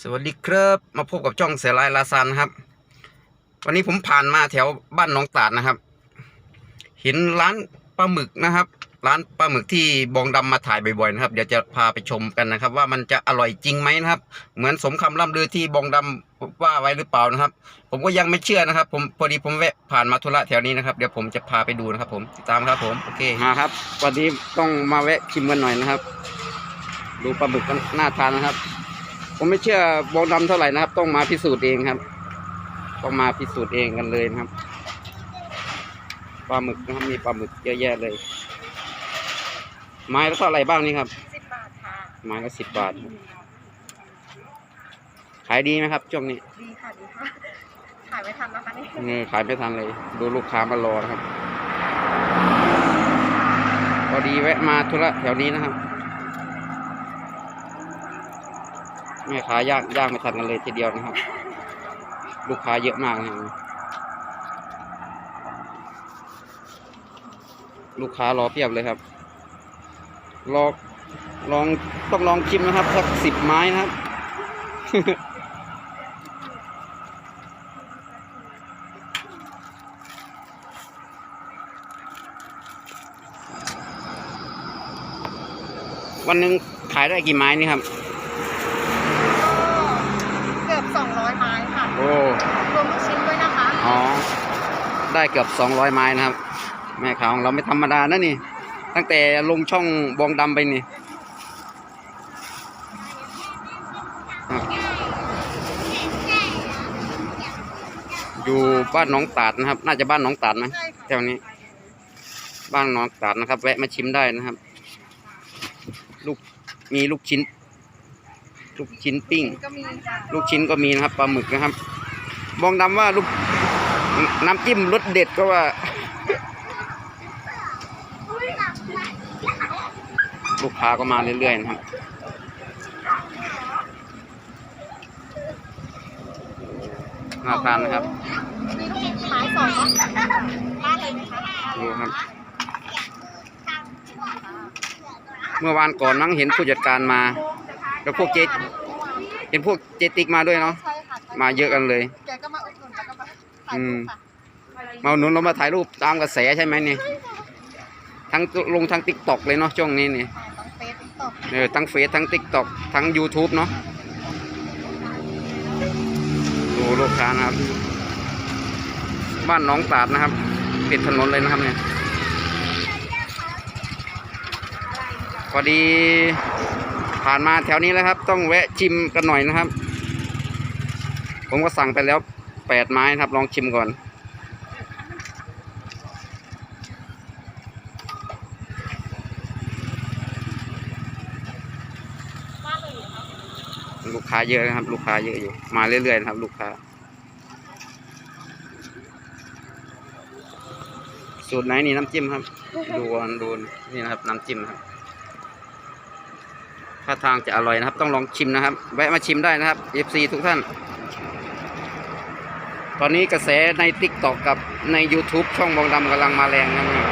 สวัสดีครับมาพบกับจ้องเสียลายลาซานนะครับ วันนี้ผมผ่านมาแถวบ้านหนองตาดนะครับ เห็นร้านปลาหมึกนะครับ ร้านปลาหมึกที่บองดำมาถ่ายบ่อยๆนะครับ เดี๋ยวจะพาไปชมกันนะครับ ว่ามันจะอร่อยจริงไหมนะครับ เหมือนสมคำล่ำลือที่บองดำว่าไว้หรือเปล่านะครับ ผมก็ยังไม่เชื่อนะครับ ผมพอดีผมแวะผ่านมาธุระแถวนี้นะครับเดี๋ยวผมจะพาไปดูนะครับ ผมติดตามครับผมโอเคมาครับวันนี้ต้องมาแวะชิมกันหน่อยนะครับ ดูปลาหมึกกันน่าทานนะครับ ผมไม่เชื่อบองดำเท่าไหร่นะครับ ต้องมาพิสูจน์เองครับ ต้องมาพิสูจน์เองกันเลยนะครับปลาหมึกนะครับมีปลาหมึกเยอะแยะเลย ไม้ละเท่าไหร่บ้างนี่ครับสิบบาทค่ะไม้ละสิบบาทครับขายดีไหมครับช่วงนี้ดีค่ะดีค่ะขายไม่ทันนะคะนี่เออขายไม่ทันเลย ดูลูกค้ามารอนะครับพอดีแวะมาธุระแถวนี้นะครับ แม่ค้าย่างย่างไม่ทันกันเลยทีเดียวนะครับ ลูกค้าเยอะมากนะครับลูกค้ารอเพียบเลยครับรอลองต้องลองชิมนะครับสักสิบไม้นะครับ วันหนึ่งขายได้กี่ไม้นี่ครับ เกือบสองร้อยไม้ค่ะ โอ้ รวมลูกชิ้นด้วยนะคะ อ๋อ ได้เกือบสองร้อยไม้นะครับ แม่ค้าของเราไม่ธรรมดานะนี่ ตั้งแต่ลงช่องบองดำไปนี่อยู่บ้านหน้องตาดนะครับ น่าจะบ้านหน้องตาดนะใช่ค่ะแถวนี้ บ้านหน้องตาดนะครับ แวะมาชิมได้นะครับ ลูกมีลูกชิ้น ลูกชิ้นปิ้ง ลูกชิ้นก็มีนะครับปลาหมึกนะครับ บองดำว่าลูก น้ำจิ้มรสเด็ดก็ว่า ลูกค้าก็มาเรื่อยๆนะครับน่าทานนะครับมีลูกชิ้นไม้สองเนาะบ้านเลยไหมคะดูครับ เมื่อวานก่อนมั้งเห็นผู้จัดการมา แล้วพวกเจเห็นพวกเจติกมาด้วยเนาะใช่ค่ะใช่มาเยอะกันเลยแกก็มาอุด ถ่ายรูปค่ะมาอุดหนุนเรามาถ่ายรูปตามกระแสใช่ไหมเนี่ยทั้งลงทั้งติ๊กตอกเลยเนาะช่วงนี้เนี่ยอ่าต้องเฟซติ๊กต็อกเออทั้งเฟซทั้งติ๊กตอกทั้ง YouTube เนาะดูลูกค้านะครับ บ้านหน้องตาดนะครับติดถนนเลยนะครับเนี่ยพอดีผ่านมาแถวนี้แล้วครับ ต้องแวะชิมกันหน่อยนะครับ ผมก็สั่งไปแล้ว แปดไม้นะครับ ลองชิมก่อนบ้านเลยเหรอคะลูกค้าเยอะนะครับ ลูกค้าเยอะอยู่ มาเรื่อยๆนะครับ ลูกค้า สูตรไหนนี่น้ำจิ้มครับดูก่อนดูนี่นะครับน้ำจิ้มครับถ้าทางจะอร่อยนะครับ ต้องลองชิมนะครับ แวะมาชิมได้นะครับ FC ทุกท่าน ตอนนี้กระแสใน t ิ k t o k กับใน YouTube ช่องบองดำกำลังมาแรงนะครับ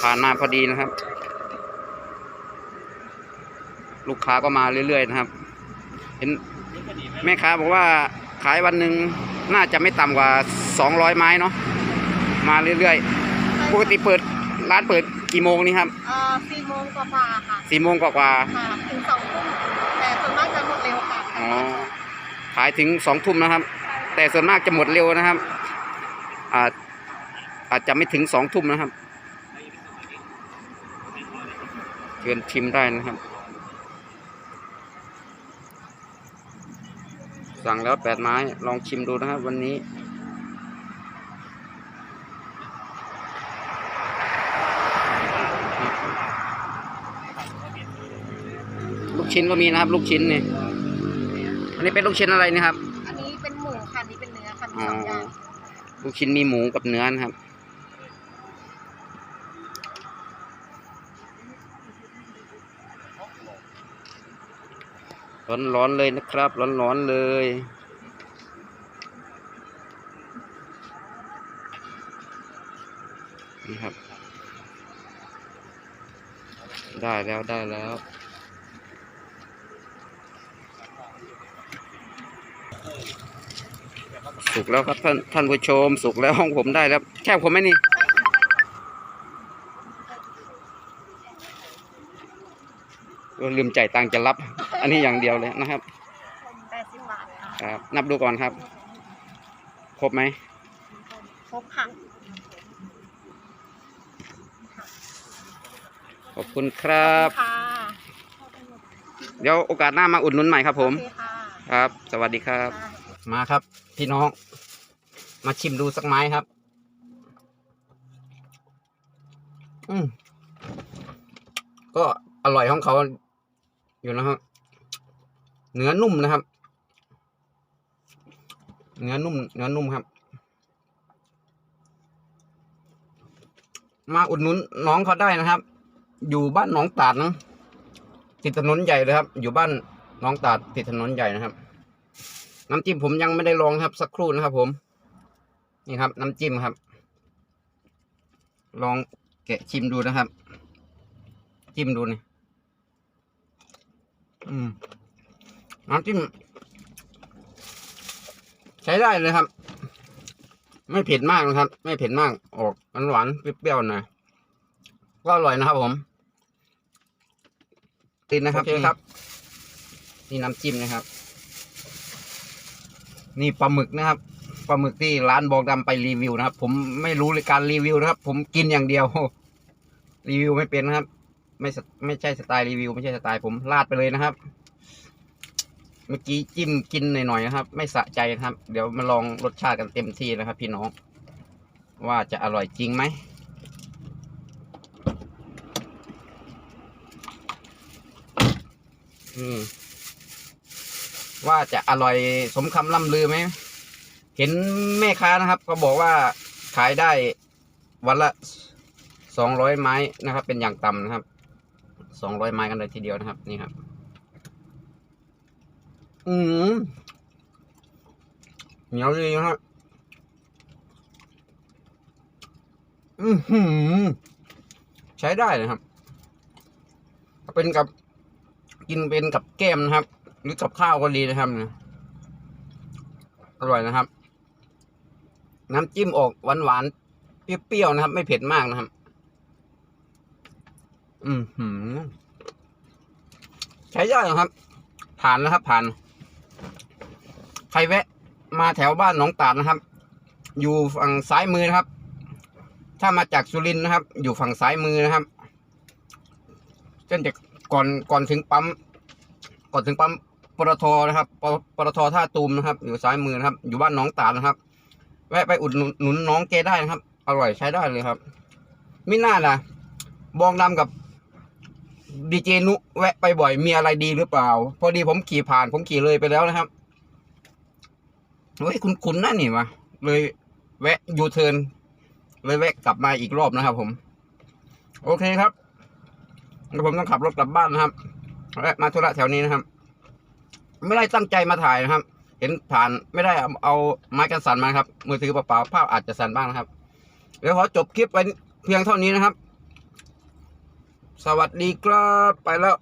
ผ่านมาพอดีนะครับ ลูกค้าก็มาเรื่อยๆนะครับ เห็นแม่ค้าบอกว่าขายวันหนึ่งน่าจะไม่ต่ำกว่าสองร้อยไม้เนาะมาเรื่อยๆ ปกติเปิดร้านเปิดกี่โมงนี่ครับเอ่อสี่โมงกว่าๆค่ะสี่โมงกว่าค่ะถึงสองทุ่มแต่ส่วนมากจะหมด เร็วค่ะอ๋อขายถึงสองทุ่มนะครับ แต่ส่วนมากจะหมดเร็วนะครับ อาจอาจจะไม่ถึงสองทุ่มนะครับเชิญชิมได้นะครับ สั่งแล้วแปดไม้ลองชิมดูนะครับ วันนี้ลูกชิ้นก็มีนะครับ ลูกชิ้นเนี่ย อันนี้เป็นลูกชิ้นอะไรนี่ครับ อันนี้เป็นหมูค่ะอันนี้เป็นเนื้อค่ะมีอ๋อสองอย่างลูกชิ้นมีหมูกับเนื้อนะครับ ร้อนๆเลยนะครับ ร้อนๆเลยนี่ครับ ได้แล้วได้แล้ว สุกแล้วครับท่านท่านผู้ชม สุกแล้วห้องผมได้แล้ว แค่ผมไหมนี่ก็ลืมจ่ายตังค์จะรับ อันนี้อย่างเดียวเลยนะครับแปดสิบบาทค่ะครับ นับดูก่อนครับ ครบไหมครบค่ะขอบคุณครับค่ะเดี๋ยวโอกาสหน้ามาอุดหนุนใหม่ครับผม โอเคค่ะ ครับ สวัสดีครับ มาครับ พี่น้อง มาชิมดูสักไม้ครับ อืมก็อร่อยของเขาอยู่นะครับเนื้อนุ่มนะครับ เนื้อนุ่ม เนื้อนุ่มครับ มาอุดหนุนน้องเขาได้นะครับ อยู่บ้านหนองตาดนะติดถนนใหญ่เลยครับ อยู่บ้าน น้องตาดติดถนนใหญ่นะครับ น้ำจิ้มผมยังไม่ได้ลองครับ สักครู่นะครับ ผม นี่ครับ น้ำจิ้มครับ ลองแกะชิมดูนะครับ จิ้มดูนี่อืมน้ำจิ้มใช้ได้เลยครับ ไม่เผ็ดมากนะครับ ไม่เผ็ดมากออกหวานๆเปรี้ยวๆหน่อยก็อร่อยนะครับผมติดนะครับครับ นี่น้ำจิ้มนะครับ นี่ปลาหมึกนะครับปลาหมึกที่ร้านบอกดำไปรีวิวนะครับ ผมไม่รู้เลยการรีวิวนะครับ ผมกินอย่างเดียว รีวิวไม่เป็นนะครับ ไม่ไม่ใช่สไตล์รีวิว ไม่ใช่สไตล์ผมลาดไปเลยนะครับ เมื่อกี้จิ้มกินหน่อยๆนะครับ ไม่สะใจนะครับ เดี๋ยวมาลองรสชาติกันเต็มที่นะครับ พี่น้อง ว่าจะอร่อยจริงไหมอืม ว่าจะอร่อยสมคำล่ำลือไหม เห็นแม่ค้านะครับก็บอกว่าขายได้วันละสองร้อยไม้นะครับ เป็นอย่างต่ำนะครับสองร้อยไม้กันเลยทีเดียวนะครับ นี่ครับ อืมเหนียวดีนะครับอือหือใช้ได้เลยครับ เป็นกับกินเป็นกับแก้มนะครับ หรือกับข้าวก็ดีนะครับเนี่ยอร่อยนะครับ น้ำจิ้มออกหวานหวานๆเปรี้ยวๆนะครับ ไม่เผ็ดมากนะครับ อืมหืมใช้ได้เหรอครับ ผ่านแล้วครับ ผ่าน ใครแวะ มาแถวบ้านหนองตาดนะครับ อยู่ฝั่งซ้ายมือนะครับ ถ้ามาจากสุรินทร์นะครับ อยู่ฝั่งซ้ายมือนะครับเส้นจากก่อนก่อนถึงปั๊มก่อนถึงปั๊ม ปตทนะครับปปตทท่าตูมนะครับ อยู่ซ้ายมือนะครับ อยู่บ้านน้องตาลนะครับ แวะไปอุดหนุนน้องแกได้นะครับ อร่อยใช้ได้เลยครับไมิน่าล่ะ บองดำกับดีเจนุแวะไปบ่อยมีอะไรดีหรือเปล่า พอดีผมขี่ผ่าน ผมขี่เลยไปแล้วนะครับเฮ้ยคุณคุณนั่นนี่วะเลยแวะยูเทิร์นเลยแวะกลับมาอีกรอบนะครับ ผม โอเคครับแล้วผมต้องขับรถกลับบ้านนะครับและมาธุระแถวนี้นะครับ ไม่ได้ตั้งใจมาถ่ายนะครับ เห็นผ่านไม่ได้เอาไม้กันสั่นมาครับ มือถือเปล่าๆภาพอาจจะสั่นบ้างนะครับเดี๋ยวขอจบคลิปไว้เพียงเท่านี้นะครับ สวัสดีครับไปแล้ว